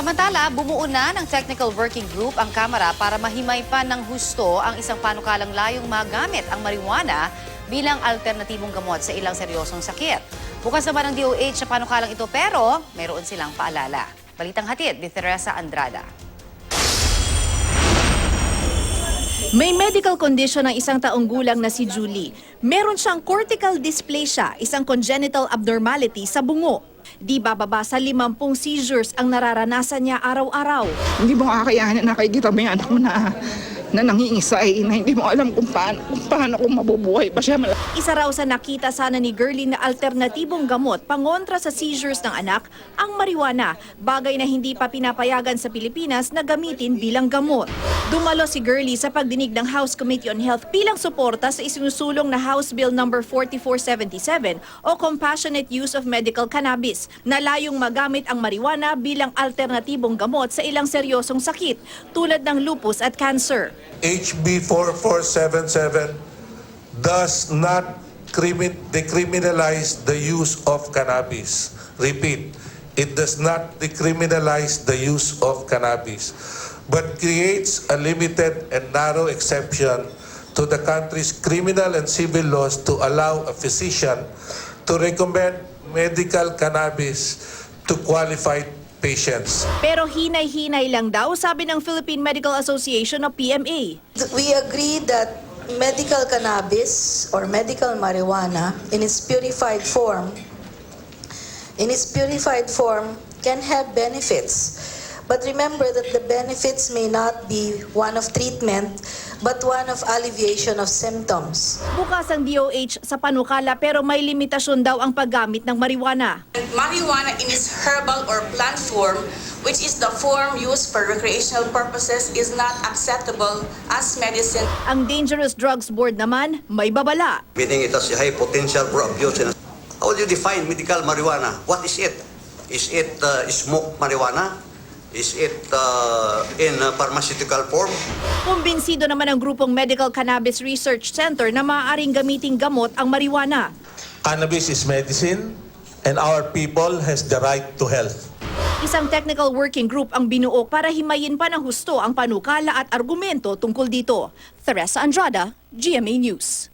Samantala, bumuo na ng Technical Working Group ang Kamara para mahimay pa ng husto ang isang panukalang layong magamit ang marijuana bilang alternatibong gamot sa ilang seryosong sakit. Bukas naman ang DOH sa panukalang ito pero mayroon silang paalala. Balitang hatid ni Teresa Andrada. May medical condition ang isang taong gulang na si Julie. Meron siyang cortical dysplasia, isang congenital abnormality sa bungo. Di bababa sa 50 seizures ang nararanasan niya araw-araw. Hindi mo kakayanin na nakikita mo yung anak mo na, na nangingisay, na hindi mo alam kung paano, kung paano kung mabubuhay pa siya. Isa raw sa nakita sana ni Girlie na alternatibong gamot pangontra sa seizures ng anak, ang marijuana, bagay na hindi pa pinapayagan sa Pilipinas na gamitin bilang gamot. Dumalo si Girlie sa pagdinig ng House Committee on Health bilang suporta sa isinusulong na House Bill No. 4477 o Compassionate Use of Medical Cannabis na layong magamit ang marijuana bilang alternatibong gamot sa ilang seryosong sakit tulad ng lupus at cancer. HB 4477 does not crimin- decriminalize the use of cannabis. Repeat, it does not decriminalize the use of cannabis, but creates a limited and narrow exception to the country's criminal and civil laws to allow a physician to recommend medical cannabis to qualified patients. Pero hinay-hinay lang daw sabi ng Philippine Medical Association o PMA. We agree that medical cannabis or medical marijuana in its purified form in its purified form can have benefits. But remember that the benefits may not be one of treatment but one of alleviation of symptoms. Bukas ang DOH sa panukala pero may limitasyon daw ang paggamit ng marijuana. Marijuana in its herbal or plant form, which is the form used for recreational purposes, is not acceptable as medicine. Ang Dangerous Drugs Board naman may babala. meaning it has a high potential for abuse. How do you define medical marijuana? What is it? Is it uh, smoke marijuana? Is it uh, in uh, pharmaceutical form? Kumbinsido naman ang grupong Medical Cannabis Research Center na maaaring gamiting gamot ang marijuana. Cannabis is medicine and our people has the right to health. Isang technical working group ang binuo para himayin pa ng husto ang panukala at argumento tungkol dito. Teresa Andrada, GMA News.